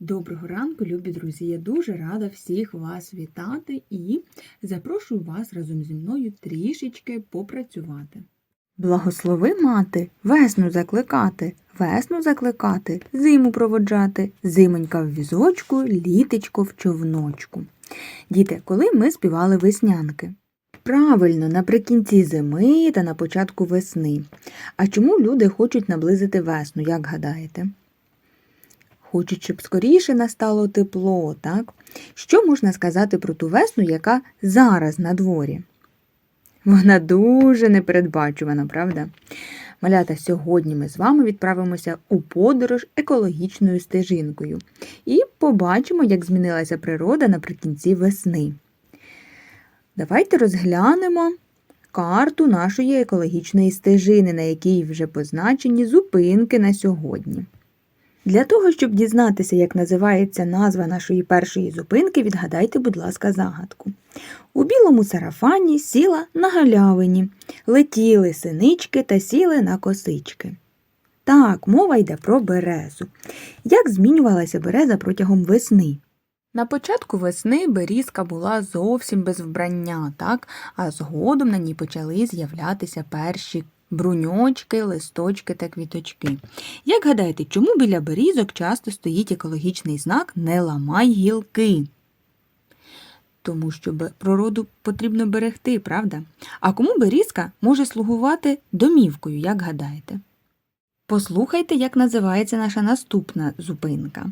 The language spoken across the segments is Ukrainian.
Доброго ранку, любі друзі! Я дуже рада всіх вас вітати і запрошую вас разом зі мною трішечки попрацювати. Благослови мати, весну закликати, весну закликати, зиму проводжати, зимонька в візочку, літечко в човночку. Діти, коли ми співали веснянки? Правильно, наприкінці зими та на початку весни. А чому люди хочуть наблизити весну, як гадаєте? Хочуть, щоб скоріше настало тепло, так? Що можна сказати про ту весну, яка зараз на дворі? Вона дуже непередбачувана, правда? Малята, сьогодні ми з вами відправимося у подорож екологічною стежинкою і побачимо, як змінилася природа наприкінці весни. Давайте розглянемо карту нашої екологічної стежини, на якій вже позначені зупинки на сьогодні. Для того, щоб дізнатися, як називається назва нашої першої зупинки, відгадайте, будь ласка, загадку. У білому сарафані сіла на галявині, летіли синички та сіли на косички. Так, мова йде про березу. Як змінювалася береза протягом весни? На початку весни берізка була зовсім без вбрання, так? а згодом на ній почали з'являтися перші бруньочки, листочки та квіточки. Як гадаєте, чому біля берізок часто стоїть екологічний знак Не ламай гілки? Тому що природу потрібно берегти, правда? А кому берізка може слугувати домівкою, як гадаєте? Послухайте, як називається наша наступна зупинка.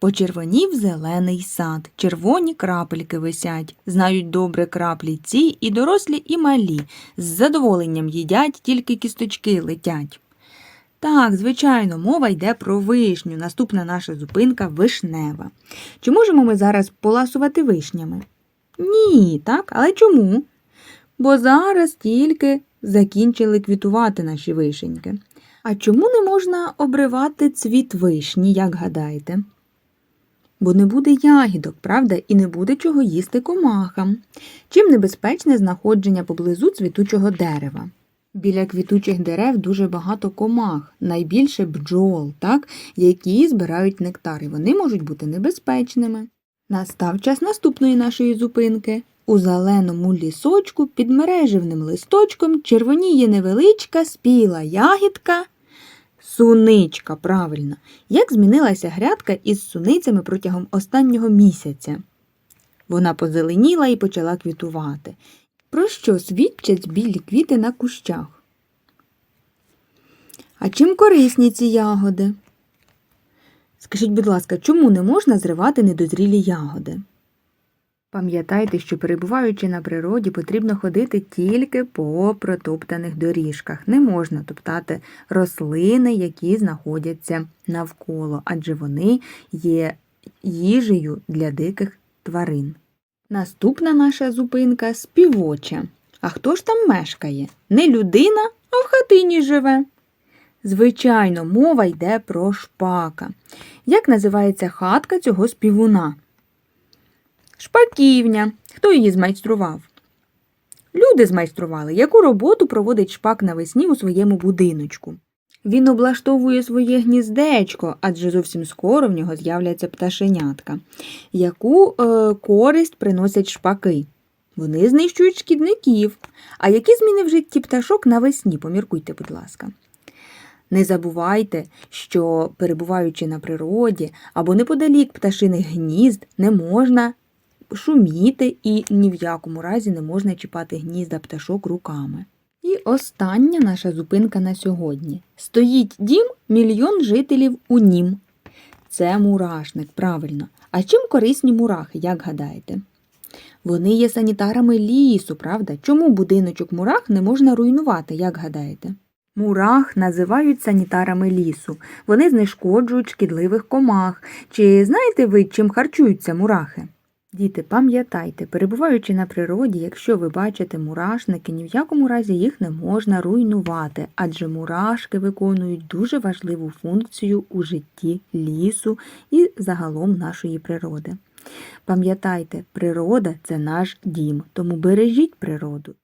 Почервонів зелений сад, червоні крапельки висять, знають добре краплі ці і дорослі, і малі, з задоволенням їдять, тільки кісточки летять. Так, звичайно, мова йде про вишню. Наступна наша зупинка вишнева. Чи можемо ми зараз поласувати вишнями? Ні, так, але чому? Бо зараз тільки закінчили квітувати наші вишеньки. А чому не можна обривати цвіт вишні, як гадаєте? Бо не буде ягідок, правда, і не буде чого їсти комахам. Чим небезпечне знаходження поблизу цвітучого дерева? Біля квітучих дерев дуже багато комах, найбільше бджол, так, які збирають нектар, і вони можуть бути небезпечними. Настав час наступної нашої зупинки. У зеленому лісочку під мереживним листочком червоніє невеличка спіла ягідка. Суничка, правильно. Як змінилася грядка із суницями протягом останнього місяця? Вона позеленіла і почала квітувати. Про що свідчать білі квіти на кущах? А чим корисні ці ягоди? Скажіть, будь ласка, чому не можна зривати недозрілі ягоди? Пам'ятайте, що перебуваючи на природі, потрібно ходити тільки по протоптаних доріжках. Не можна топтати рослини, які знаходяться навколо, адже вони є їжею для диких тварин. Наступна наша зупинка співоча. А хто ж там мешкає? Не людина, а в хатині живе. Звичайно, мова йде про шпака. Як називається хатка цього співуна? Шпаківня. Хто її змайстрував? Люди змайстрували, яку роботу проводить шпак навесні у своєму будиночку. Він облаштовує своє гніздечко, адже зовсім скоро в нього з'являться пташенятка. Яку е, користь приносять шпаки? Вони знищують шкідників. А які зміни в житті пташок навесні? Поміркуйте, будь ласка. Не забувайте, що, перебуваючи на природі або неподалік пташиних гнізд, не можна шуміти і ні в якому разі не можна чіпати гнізда пташок руками. І остання наша зупинка на сьогодні. Стоїть дім мільйон жителів у нім. Це мурашник, правильно. А чим корисні мурахи, як гадаєте? Вони є санітарами лісу, правда? Чому будиночок мурах не можна руйнувати, як гадаєте? Мурах називають санітарами лісу. Вони знешкоджують шкідливих комах. Чи знаєте ви, чим харчуються мурахи? Діти, пам'ятайте, перебуваючи на природі, якщо ви бачите мурашники, ні в якому разі їх не можна руйнувати, адже мурашки виконують дуже важливу функцію у житті лісу і загалом нашої природи. Пам'ятайте, природа це наш дім, тому бережіть природу